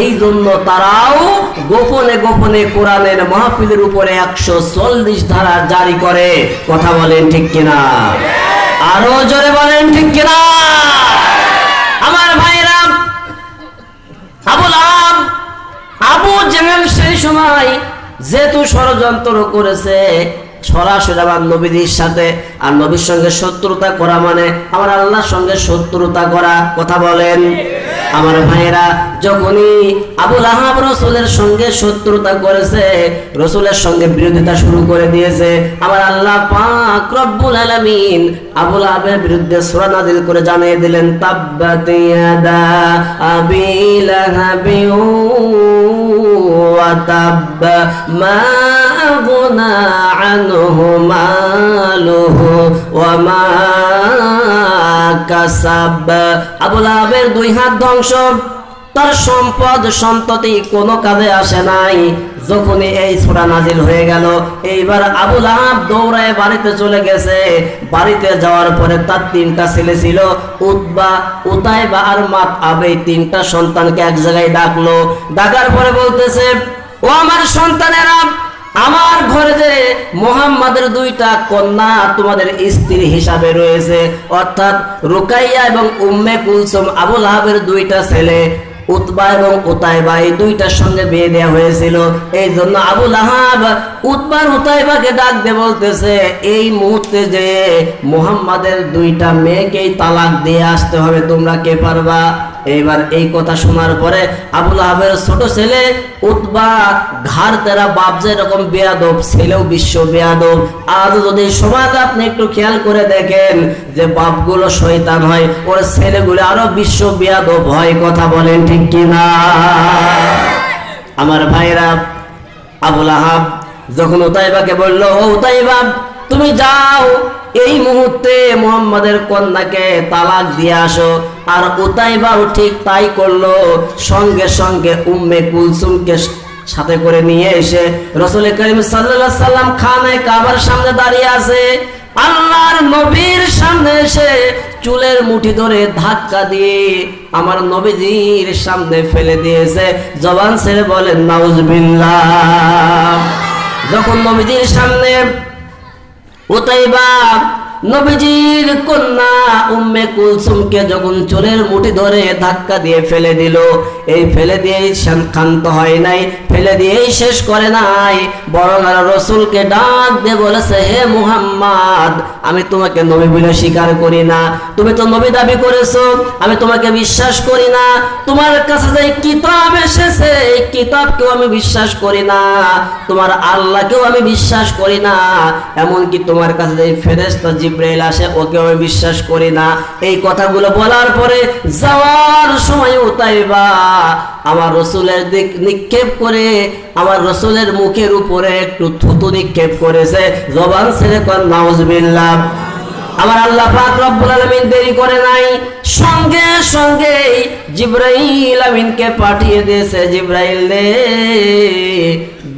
এই জন্য তারাও গোপনে গোপনে কোরআনের মাহফিলের উপরে একশো চল্লিশ ধারা জারি করে। কথা বলেন ঠিক কিনা? আরও জোরে বলেন ঠিক কিনা? আমার ভাইরা আবুল আব আবু জেহেল সেই সময় যেহেতু ষড়যন্ত্র করেছে, সরাসরি আমার নবীদের সাথে আর নবীর সঙ্গে শত্রুতা করা মানে আমার আল্লাহর সঙ্গে শত্রুতা করা। কথা বলেন। আমার ভাইয়েরা যখনই আবুল আহাব রসুলের সঙ্গে শত্রুতা করেছে, রসুলের সঙ্গে বিরোধিতা শুরু করে দিয়েছে, আমার আল্লাহ পাক রব্বুল আলামিন আবুল আহাবের বিরুদ্ধে সূরা নাজিল করে জানিয়ে দিলেন, তাব্বাত ইয়াদা আবি ওয়া তাব মা আনহু মালুহু ওয়া মা কাসাব। আহাবের দুই হাত ধ্বংস। তার সম্পদ, সন্ততি কোনো কাজে আসে নাই। যখনই এই ছোড়া নাজিল হয়ে গেল, এইবার আবুল আহাব দৌড়ায় বাড়িতে চলে গেছে। বাড়িতে যাওয়ার পরে তার তিনটা ছেলে ছিল, উতবা, উতাইবা আর মাত আব। তিনটা সন্তানকে এক জায়গায় ডাকলো। ডাকার পরে বলতেছে, ও আমার সন্তানেরা, আমার ঘরে যে মোহাম্মদের দুইটা কন্যা তোমাদের স্ত্রী হিসাবে রয়েছে, অর্থাৎ রুকাইয়া এবং উম্মে কুলসুম আবুল আহাবের দুইটা ছেলে, উতবা এবং উতাইবা, এই দুইটার সঙ্গে বিয়ে দেওয়া হয়েছিল। এই জন্য আবুল আহাব উতবার উতাইবাকে ডাক দিয়ে বলতেছে, এই মুহূর্তে যে মোহাম্মদের দুইটা মেয়েকেই তালাক দিয়ে আসতে হবে, তোমরা কে পারবা? এইবার এই কথা শোনার পরে আবুল আহাবের ছোট ছেলে উতবা ঘাড় তেরা বাপ যেরকম বেয়াদব, ছেলেও বিশ্ব বেয়াদব। আজ যদি সমাজ আপনি একটু খেয়াল করে দেখেন যে বাপগুলো শয়তান হয়, ওর ছেলেগুলো আরও বিশ্ব বেয়াদব হয়, কথা বলেন ঠিক কিনা? আমার ভাইরা আবুল আহাব যখন উতাইবাকে বলল, ও উতাইবা, তুমি যাও এই মুহূর্তে মোহাম্মদের কন্যাকে তালাক দিয়ে আসো। আর উতাইবাও ঠিক তাই করল। সঙ্গে সঙ্গে উম্মে কুলসুমকে সাথে করে নিয়ে এসে রসুল করিম আলাইহি সাল্লাম খানায় কাবার সামনে দাঁড়িয়ে আছে। আল্লাহর নবীর সামনে এসে চুলের মুঠি ধরে ধাক্কা দিয়ে আমার নবীজির সামনে ফেলে দিয়েছে। জবান ছেড়ে বলেন, নাউজবিল্লাহ। যখন নবীজির সামনে উতাইবা নবীজির কন্যা উম্মে কুলসুমকে যখন চোরের মুঠি ধরে ধাক্কা দিয়ে ফেলে দিল এই ফেলে দিয়েই ক্ষান্ত হয় নাই, ফেলে দিয়েই শেষ করে নাই। বরং আর রসুলকে ডাক দিয়ে বলেছে, হে মুহাম্মদ, আমি তোমাকে নবী বলে স্বীকার করি না। তুমি তো নবী দাবি করেছ, আমি তোমাকে বিশ্বাস করি না। তোমার কাছে যে কিতাব এসেছে, এই কিতাবকেও আমি বিশ্বাস করি না। তোমার আল্লাহকেও আমি বিশ্বাস করি না। এমনকি তোমার কাছে যে ফেরেশতা জিব্রাইল আসে, ওকেও আমি বিশ্বাস করি না। এই কথাগুলো বলার পরে যাওয়ার সময় উতাইবা আমার রসুলের দিক নিক্ষেপ করে, আমার রসুলের মুখের উপরে একটু থুতু নিক্ষেপ করেছে। জবান ছেড়ে কর নাউজবিল্লাহ। আমার আল্লাহ পাক রব্বুল আলামিন দেরি করে নাই। সঙ্গে সঙ্গে জিব্রাইল আমিনকে পাঠিয়ে দিয়েছে। জিব্রাইল রে,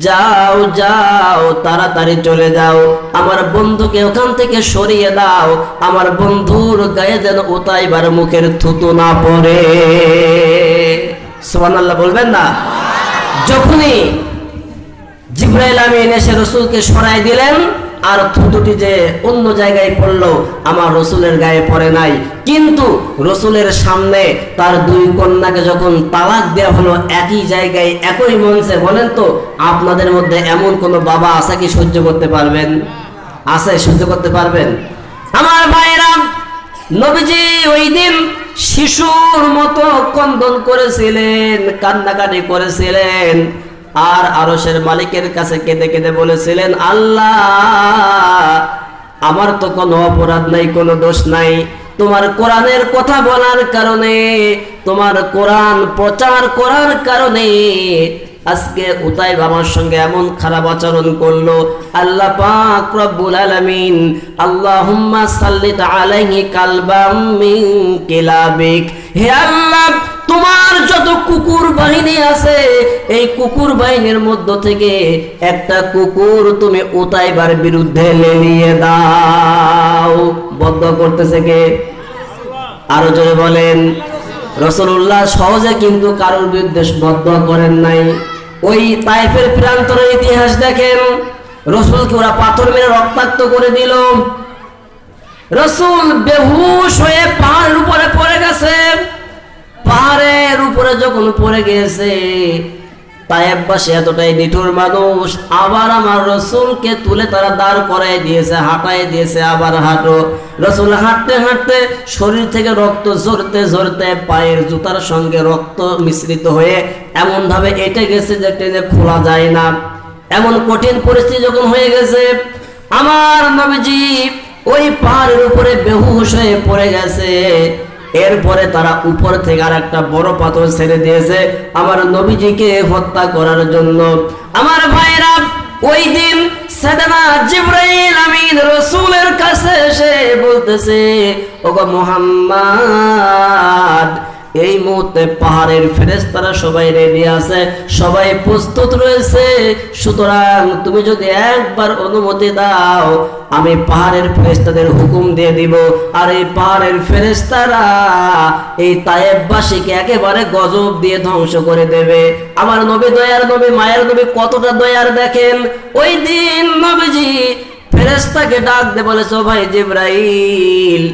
যাও যাও, তাড়াতাড়ি চলে যাও। আমার বন্ধুকে ওখান থেকে সরিয়ে দাও। আমার বন্ধুর গায়ে যেন উতাইবার মুখের থুতু না পড়ে। সুবহানাল্লাহ বলবেন না? যখনই জিব্রাইল এসে রসুলকে সরাই দিলেন, আর থুতুটি যে অন্য জায়গায় পড়ল, আমার রসুলের গায়ে পড়ে নাই। কিন্তু রসুলের সামনে তার দুই কন্যাকে যখন তালাক দেওয়া হলো, একই জায়গায়, একই মঞ্চে, বলেন তো, আপনাদের মধ্যে এমন কোন বাবা আছে কি সহ্য করতে পারবেন? আছে, সহ্য করতে পারবেন? আমার ভাইরা নবীজি ওই দিন শিশুর মতো কন্দন করেছিলেন, কান্নাকাটি করেছিলেন, আর আরসের মালিকের কাছে কেঁদে কেঁদে বলেছিলেন, আল্লাহ, আমার তো কোনো অপরাধ নাই, কোনো দোষ নাই। তোমার কোরআনের কথা বলার কারণে, তোমার কোরআন প্রচার করার কারণে আজকে উতাই বাবার সঙ্গে এমন খারাপ আচরণ করল। আল্লাহ পাক রব্বুল আলাইহি কিলাবিক। হে আল্লাহ, তোমার যত কুকুর বাহিনী আছে, এই কুকুর বাহিনীর মধ্য থেকে একটা কুকুর তুমি উতাইবার বিরুদ্ধে লেলিয়ে দাও। বদ্ধ করতেছে কে? আরও জোরে বলেন। রসুল্লাহ সহজে কিন্তু কারোর বিরুদ্ধে বদ্ধ করেন নাই। ওই তাইফের প্রান্তরের ইতিহাস দেখেন। রসুলকে ওরা পাথর মেরে রক্তাক্ত করে দিল। রসুল বেহুশ হয়ে পাহাড়ের উপরে পড়ে গেছে। পাহাড়ের উপরে যখন পড়ে গেছে তায়েববাসী এতটাই নিঠুর মানুষ। আবার আমার রসুলকে তুলে তারা দাঁড় করাই দিয়েছে হাঁটাই দিয়েছে আবার হাঁটো। রসুল হাঁটতে হাঁটতে শরীর থেকে রক্ত ঝরতে ঝরতে পায়ের জুতার সঙ্গে রক্ত মিশ্রিত হয়ে এমন ভাবে এটে গেছে যে টেনে খোলা যায় না। এমন কঠিন পরিস্থিতি যখন হয়ে গেছে, আমার নবীজি ওই পাহাড়ের উপরে বেহুশ হয়ে পড়ে গেছে। এরপরে তারা উপর থেকে আর একটা বড় পাথর ছেড়ে দিয়েছে। আমার নবীজিকে হত্যা করার জন্য। আমার ভাইরা ওই দিন সাদানা কাছে এসে বলতেছে, ওগো মুহাম্মদ এই মুহূর্তে পাহাড়ের ফেরেস্তারা সবাই রেডি আছে, সবাই প্রস্তুত রয়েছে। সুতরাং তুমি যদি একবার অনুমতি দাও, আমি পাহাড়ের ফেরেস্তাদের হুকুম দিয়ে দিব। আর এই পাহাড়ের ফেরেস্তারা এই তায়েববাসীকে একেবারে গজব দিয়ে ধ্বংস করে দেবে। আমার নবী দয়ার নবী, মায়ের নবী কতটা দয়ার দেখেন? ওই দিন নবীজি ফেরেস্তাকে ডাক দে বলেছ ভাই জিব্রাইল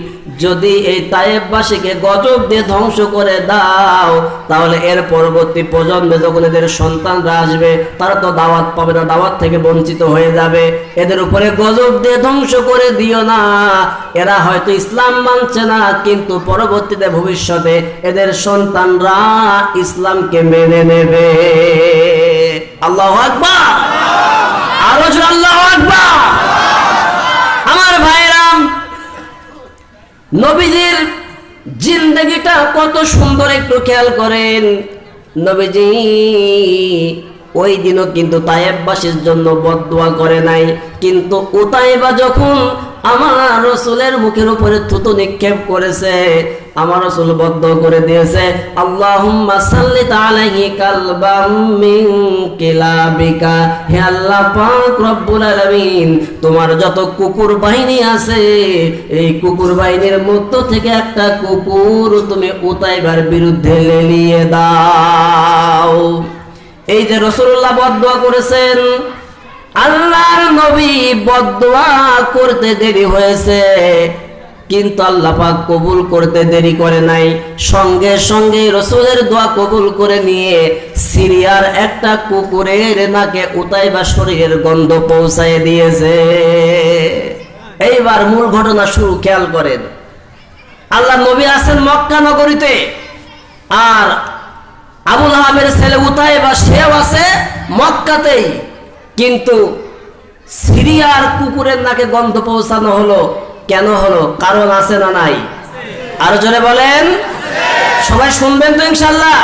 যদি এই তায়েববাসীকে গজব দিয়ে ধ্বংস করে দাও, তাহলে এর পরবর্তী প্রজন্মে যখন এদের সন্তানরা আসবে, তারা তো দাওয়াত পাবে না, দাওয়াত থেকে বঞ্চিত হয়ে যাবে। এদের উপরে গজব দিয়ে ধ্বংস করে দিও না। এরা হয়তো ইসলাম মানছে না, কিন্তু পরবর্তীতে ভবিষ্যতে এদের সন্তানরা ইসলামকে মেনে নেবে। আল্লাহ আকবার! জোরে আল্লাহ আকবার! নবীজির জিন্দগিটা কত সুন্দর একটু খেয়াল করেন। নবীজি ওই দিনও কিন্তু তায়েববাসীর জন্য বদদোয়া করে নাই। কিন্তু উতাইবা যখন আমার রসুলের মুখের উপরে থুতু নিক্ষেপ করেছে আমার রসুল বদ্ধ করে দিয়েছে, আল্লাহুম্মা সাল্লিত আলাইহি কালবাম মিন কিলাবিকা। হে আল্লাহ পাক রব্বুল আলামিন, তোমার যত কুকুর বাহিনী আছে, এই কুকুর বাহিনীর মধ্য থেকে একটা কুকুর তুমি উতাইবার বিরুদ্ধে লেলিয়ে দাও। এই যে রসুল্লাহ বদদোয়া করেছেন, আল্লাহর নবী বদদোয়া করতে দেরি হয়েছে। কিন্তু আল্লাহ পাক কবুল করতে দেরি করে নাই। সঙ্গে সঙ্গে রসুলের দোয়া কবুল করে নিয়ে সিরিয়ার একটা কুকুরের নাকে উতাই বা শরীরের গন্ধ পৌঁছায় দিয়েছে। এইবার মূল ঘটনা শুরু, খেয়াল করেন। আল্লাহ নবী আছেন মক্কা নগরীতে। আর আবুল আহাবের ছেলে উতায় বা সেও আছে মক্কাতেই। কিন্তু সিরিয়ার কুকুরের নাকে গন্ধ পৌঁছানো হলো। কেন হলো? কারণ আছে না নাই? আরও জোরে বলেন? সবাই শুনবেন তো ইনশাল্লাহ?